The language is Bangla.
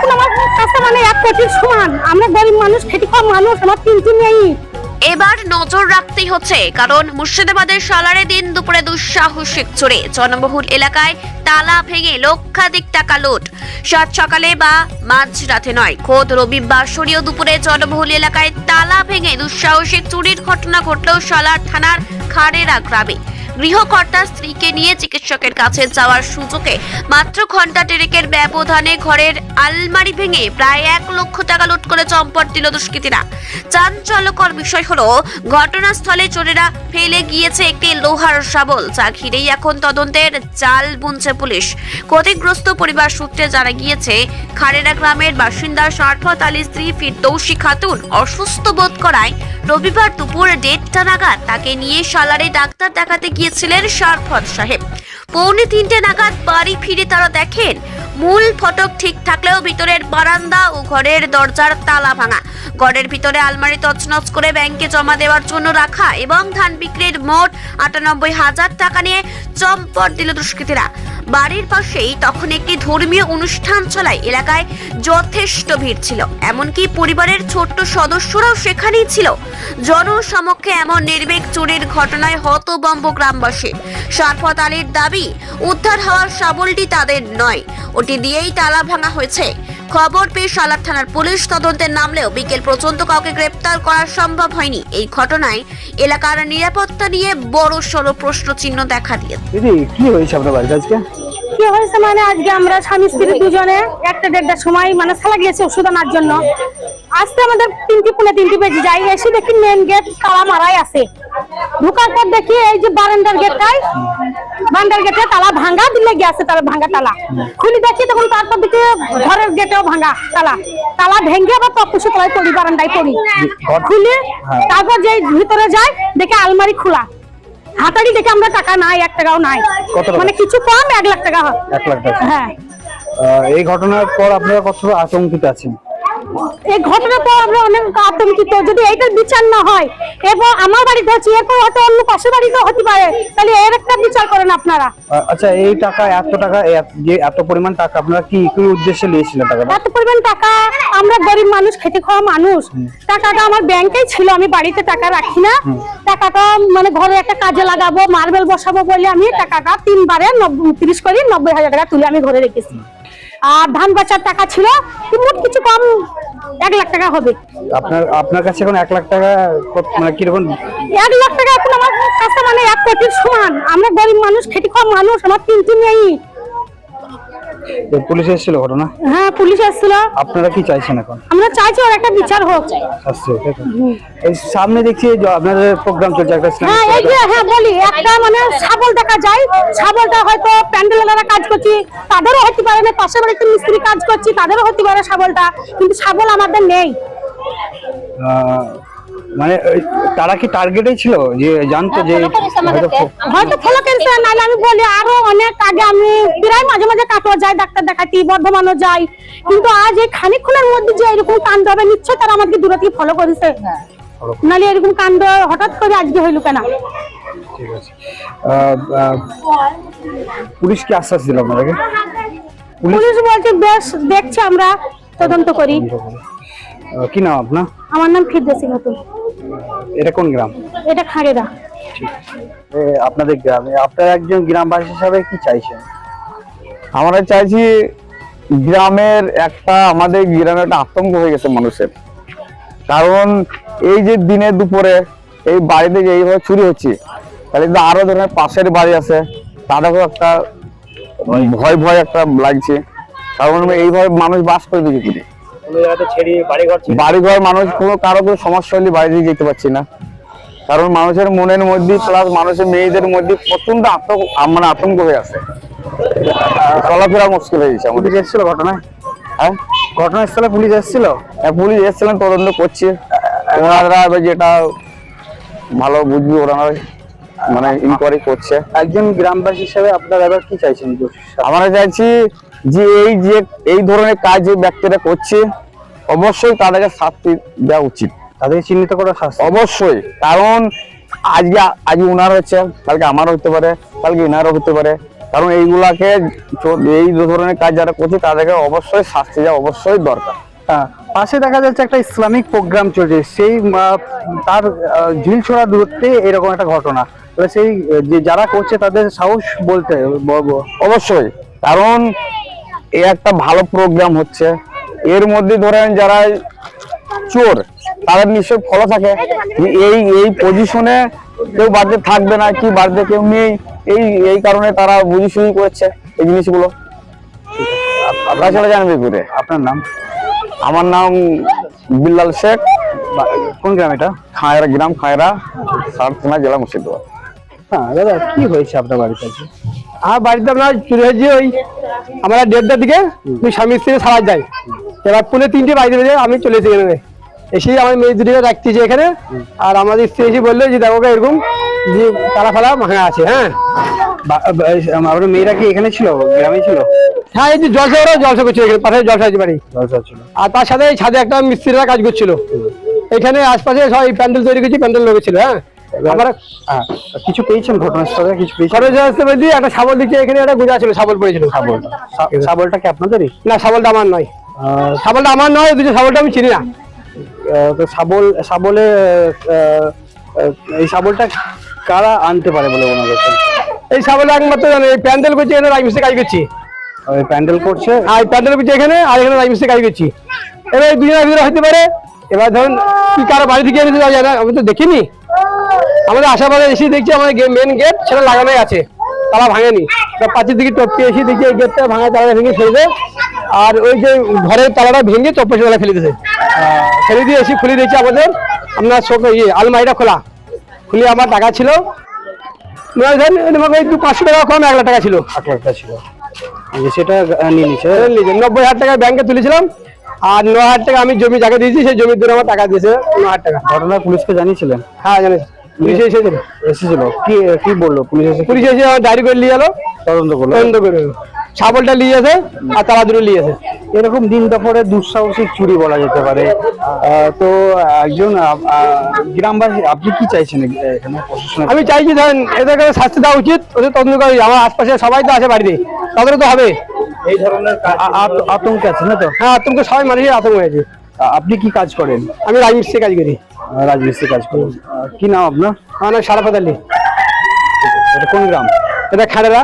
এখন আমার কাছে মানে এক সমান। আমরা গরিব মানুষ খেটে মানুষ, আমার তিনটি নেই এবার নজর রাখতেই হচ্ছে, কারণ মুর্শিদাবাদের সালারে দিন দুপুরে দুঃসাহসিক চড়ে জনবহুল এলাকায় তালা ভেঙে লক্ষাধিক টাকা লুট। সাত সকালে বা মাঝরাতে নয়, খোদ রবিবার সরিয়ে দুপুরে জনবহুল এলাকায় তালা ভেঙে দুঃসাহসিক চুরির ঘটনা ঘটলেও সালার থানার খাড়েরা গ্রামে। গৃহকর্তা স্ত্রীকে নিয়ে চিকিৎসকের কাছে যাওয়ার সুযোগে মাত্র ঘণ্টা টেরেকের ব্যবধানে ঘরের আলমারি ভেঙে প্রায় এক লক্ষ টাকা লুট করে চম্পট দিল দুষ্কৃতীরা। চাঞ্চল্যকর বিষয় হলো, ঘটনাস্থলে চোরেরা ফেলে গিয়েছে একটি লোহার শাবল, যা ঘিরেই এখন তদন্তের জাল বুনছে পুলিশ। ক্ষতিগ্রস্ত পরিবার সূত্রে জানা গিয়েছে, খারেরা গ্রামের বাসিন্দা সারফত আলী স্ত্রী ফিরদৌসী খাতুন অসুস্থ বোধ করায় রবিবার দুপুর দেড়টা নাগাদ তাকে নিয়ে সালারে ডাক্তার দেখাতে গিয়েছিলেন সারফত সাহেব। পৌনে তিনটে নাগাদ বাড়ি ফিরে তারা দেখেন মূল ফটক ঠিক থাকলেও ভিতরের বারান্দা ও ঘরের দরজার তালা ভাঙা। ঘরের ভিতরে আলমারি তছনছ করে ব্যাংকে জমা দেওয়ার জন্য রাখা এবং ধান বিক্রির মোট আটানব্বই হাজার টাকা নিয়ে চম্পট দিল দুষ্কৃতীরা। বাড়ির পাশেই তখন একটি ধর্মীয় অনুষ্ঠান চলায় এলাকায় যথেষ্ট ভিড় ছিল। এমনকি পরিবারের ছোট্ট সদস্যরাও সেখানেই ছিল। জনসমক্ষে এমন নির্বেগ চুরির ঘটনায় হতবম্ব গ্রামবাসী। সারফত আলীর দাবি, উদ্ধার হওয়ার শাবলটি তাদের নয়। ওটি দিয়েই তালা ভাঙা হয়েছে। খবর পেয়ে সালার থানার পুলিশ তদন্তে নামলেও বিকেল পর্যন্ত কাউকে গ্রেপ্তার করা সম্ভব হয়নি। এই ঘটনায় এলাকার নিরাপত্তা নিয়ে বড় সড়ো প্রশ্ন চিহ্ন দেখা দিয়েছে। দিদি কি হয়েছে আপনার বাড়িতে আজকে? কি হয়েছে মানে আজকে আমরা স্বামী স্ত্রী দুজনে একটা দেড়টার সময় মানে খেলা গিয়েছে ওষুধ আনার জন্য। আসতে আমাদের তিনটি পুনে তিনটি বেজে যাই এসে দেখি মেন গেট তালা মারাই আছে। ঢোকার পর দেখি এই যে বারান্দার গেটটাই বারান্দার গেটে তালা ভাঙা দিলে গেছে তালা ভাঙা তালা। খুলি দেখি তখন তারপর দেখি ঘরের গেটেও ভাঙা তালা। তালা ভেঙে আবার তপুষে তলায় পড়ি বারান্দায় পড়ি। খুলে হ্যাঁ। তারপর যে ভিতরে যায় দেখে আলমারি খোলা। হাতাড়ি দেখে আমরা টাকা নাই এক টাকাও নাই। মানে কিছু কম এক লাখ টাকা হয়। এক লাখ টাকা। হ্যাঁ। এই ঘটনার পর আপনারা কতটা আতঙ্কিত আছেন? এই ঘটনার পর আমরা অনেক আতঙ্কিত। যদি এইটার বিচার না হয় এবং আমার বাড়িতে হচ্ছে এরপর হয়তো অন্য পাশের বাড়িতে হতে পারে। তাহলে এর একটা আপনারা। আচ্ছা এই টাকা এত টাকা যে এত পরিমাণ টাকা আপনারা কি কি উদ্দেশ্যে নিয়েছিলেন টাকাটা? এত পরিমাণ টাকা আমরা গরিব মানুষ খেতে খাওয়া মানুষ। টাকাটা আমার ব্যাংকেই ছিল আমি বাড়িতে টাকা রাখি না। টাকাটা মানে ঘরে একটা কাজে লাগাবো মার্বেল বসাবো বলে আমি টাকাটা তিনবারে তিরিশ করে নব্বই হাজার টাকা তুলে আমি ঘরে রেখেছি। আর ধান বাঁচার টাকা ছিল মোট কিছু কম এক লাখ টাকা হবে। আপনার আপনার কাছে এখন এক লাখ টাকা মানে কীরকম? এক লাখ টাকা এখন আমার কাছে মানে এক কোটির সমান। আমরা গরিব মানুষ খেটে খাওয়া মানুষ আমার তিনটি নেই এ, পুলিশ এসেছিল ঘটনা? হ্যাঁ পুলিশ আসছিল আপনারা কি চাইছেন এখন? আমরা চাইছি ওর একটা বিচার হোক। শাস্তি হোক, এই সামনে দেখছি আপনাদের প্রোগ্রাম চলছে একটা হ্যাঁ এই যে হ্যাঁ বলি একটা মানে ছাগল দেখা যায়। ছাগলটা হয়তো প্যান্ডেলেরা কাজ করছি তাদেরও হতে পারে না পাশের বাড়িতে মিস্ত্রি কাজ করছি তাদেরও হতে পারে ছাগলটা কিন্তু ছাগল আমাদের নেই। মানে তারা কি টার্গেটেই ছিল? যে জানতো যে হয়তো ফলো ক্যান্সার নাহলে আমি বলি আরও অনেক আগে আমি প্রায় মাঝে মাঝে কাটোয়া যাই ডাক্তার দেখাতি বর্ধমানও যাই। কিন্তু আজ এই খানিকক্ষণের মধ্যে যে এরকম কাণ্ড হবে নিশ্চয় তারা আমাকে দূরে থেকে ফলো করেছে। নাহলে এরকম কাণ্ড হঠাৎ করে আজকে হইল কেন? ঠিক আছে। পুলিশ কি আশ্বাস দিল আপনাদেরকে? পুলিশ বলছে বেশ দেখছে আমরা তদন্ত করি। কি নাম আপনার? আমার নাম ফিরদৌসি খাতুন এটা কোন গ্রাম? এটা খাগেরা এ, আপনাদের গ্রামে আপনারা একজন গ্রামবাসী হিসাবে কি চাইছেন? আমরা চাইছি গ্রামের একটা আমাদের গ্রামে একটা আতঙ্ক হয়ে গেছে মানুষের। কারণ এই যে দিনে দুপুরে এই বাড়িতে যে এইভাবে চুরি হচ্ছে তাহলে কিন্তু আরও ধরনের পাশের বাড়ি আছে তাদেরও একটা ভয় ভয় একটা লাগছে। কারণ এইভাবে মানুষ বাস করে দিকে কি কোনো জায়গাতে ছেড়ে বাড়ি ঘর মানুষ কোনো কারও কোনো সমস্যা হলে দিয়ে যেতে পারছি না। কারণ মানুষের মনের মধ্যে প্লাস মানুষের মেয়েদের মধ্যে প্রচণ্ড আতঙ্ক মানে আতঙ্ক হয়ে আছে। চলাফেরা মুশকিল হয়ে গেছে আমাদের। এসেছিল ঘটনায়? হ্যাঁ? ঘটনাস্থলে পুলিশ এসেছিল? হ্যাঁ, পুলিশ এসেছিলেন তদন্ত করছে। ওনারা এবার যেটা ভালো বুঝবি ওনারা মানে ইনকোয়ারি করছে। একজন গ্রামবাসী হিসাবে আপনারা এবার কি চাইছেন? আমরা চাইছি যে এই যে এই ধরনের কাজ যে ব্যক্তিরা করছে অবশ্যই তাদেরকে শাস্তি দেওয়া উচিত। তাদেরকে চিহ্নিত করা শাস্তি। অবশ্যই কারণ আজকে আজকে উনার হচ্ছে কালকে আমারও হতে পারে কালকে ইনারও হতে পারে। কারণ এইগুলাকে এই ধরনের কাজ যারা করছে তাদেরকে অবশ্যই শাস্তি দেওয়া অবশ্যই দরকার। হ্যাঁ, পাশে দেখা যাচ্ছে একটা ইসলামিক প্রোগ্রাম চলছে। সেই তার ঝিল ছোড়া দূরত্বে এরকম একটা ঘটনা। তাহলে সেই যে যারা করছে তাদের সাহস বলতে অবশ্যই কারণ এ একটা ভালো প্রোগ্রাম হচ্ছে। এর মধ্যে ধরেন যারা চোর তাদের নিশ্চয় ফলো থাকে। যে এই এই পজিশনে কেউ বাড়িতে থাকবে না কি বাড়িতে কেউ নেই এই এই কারণে তারা বুঝি সুঝি করছে এই জিনিসগুলো। আপনারা সেটা জানবে করে? আপনার নাম? আমার নাম বিল্লাল শেখ। কোন গ্রাম এটা? খায়রা গ্রাম খায়রা সার থানা জেলা মুর্শিদাবাদ। হ্যাঁ দাদা কি হয়েছে আপনার বাড়িতে? আমার বাড়িতে আপনার চুরি হয়েছে ওই আমরা দেড়টার দিকে স্বামী স্ত্রী সারা যাই এবার পুনে তিনটে বাড়িতে বেজে আমি চলে এসে এখানে। এসেই আমার মেয়ে দুটিকে রাখতেছি এখানে আর আমাদের স্ত্রী এসে বলল যে দেখো এরকম যে তালা ফালা ভাঙা আছে হ্যাঁ? বা- মেয়েরা কি এখানে ছিল? গ্রামে ছিল? হ্যাঁ এই যে জলসা ওরা জলসা করছিল এখানে পাশে জলসা আছে বাড়ি। জলসা ছিল। আর তার সাথে এই ছাদে একটা মিস্ত্রিরা কাজ করছিল। এখানে আশপাশে সব প্যান্ডেল তৈরি করছি প্যান্ডেল লেগেছিল হ্যাঁ? আমরা কিছু পেয়েছেন ঘটনাস্থলে? কিছু পেয়েছেন? খরচ আসতে বলছি একটা শাবল দিচ্ছে এখানে একটা গুজা ছিল শাবল পড়েছিল। শাবল। শাবলটা কি আপনাদেরই? না শাবলটা আমার নয়। শাবলটা আমার নয় দুটো শাবলটা আমি চিনি না। তো আহ, আহ, এই শাবলটা কারা আনতে পারে বলে মনে করছেন? এই শাবলটা একমাত্র জানে এই প্যান্ডেল করছি এখানে রাজমিস্ত্রি কাজ করছি। ওই প্যান্ডেল করছে? আর প্যান্ডেল করছি এখানে আর এখানে রাজমিস্ত্রি কাজ করছি। এবার এই দুজনের ভিতরে হতে পারে এবার ধরুন কি কারও বাড়ি থেকে এনেছে যায় না আমি তো দেখিনি। আমাদের আশেপাশে এসে দেখছি আমাদের মেন গেট সেটা লাগানোই আছে। তালা ভাঙেনি। পাঁচের দিকে টপকে এসে দেখছি এই গেটটা ভাঙা তালা ভেঙে ফেলবে আর ওই যে ঘরের তালাটা ভেঙে চপ্পে তালা ফেলে দিয়েছে। ফেলে দিয়ে এসে খুলে দিয়েছি আমাদের। আপনার শোক ইয়ে আলমারিটা খোলা। খুলে আমার টাকা ছিল। পাঁচশো টাকা কম এক লাখ টাকা ছিল। আট লাখটা ছিল। সেটা নিয়ে নিচ্ছে নব্বই হাজার টাকা ব্যাংকে তুলেছিলাম। আর ন হাজার টাকা আমি জমি যাকে দিয়েছি সেই জমির দূরে আমার টাকা দিয়েছে। ন হাজার টাকা। ঘটনা পুলিশকে জানিয়েছিলেন? হ্যাঁ জানিস পুলিশ এসেছিল এসেছিল। কি কি বলল? পুলিশ এসে পুলিশ এসে ডায়েরি করে নিয়ে গেলো তদন্ত করল। তদন্ত করে ছাগলটা নিয়ে আসে আর তারা দুটো নিয়ে আসে এরকম দিন দুপুরে দুঃসাহসিক চুরি বলা যেতে পারে। তো একজন গ্রামবাসী আপনি কি চাইছেন আমি চাইছি ধরেন এদেরকে শাস্তি দেওয়া উচিত ওদের তদন্ত করে আমার আশপাশে সবাই তো আছে বাড়িতে। তাদেরও তো হবে। এই ধরনের আতঙ্কে আছে না তো? হ্যাঁ আতঙ্ক সবাই মানুষের আতঙ্ক হয়েছে আপনি কি কাজ করেন? আমি রাজমিস্ত্রি কাজ করি। রাজমিস্ত্রি কাজ করেন। কি নাম আপনার? আমার নাম সারাফাত আলী। এটা কোন গ্রাম? এটা খাড়েরা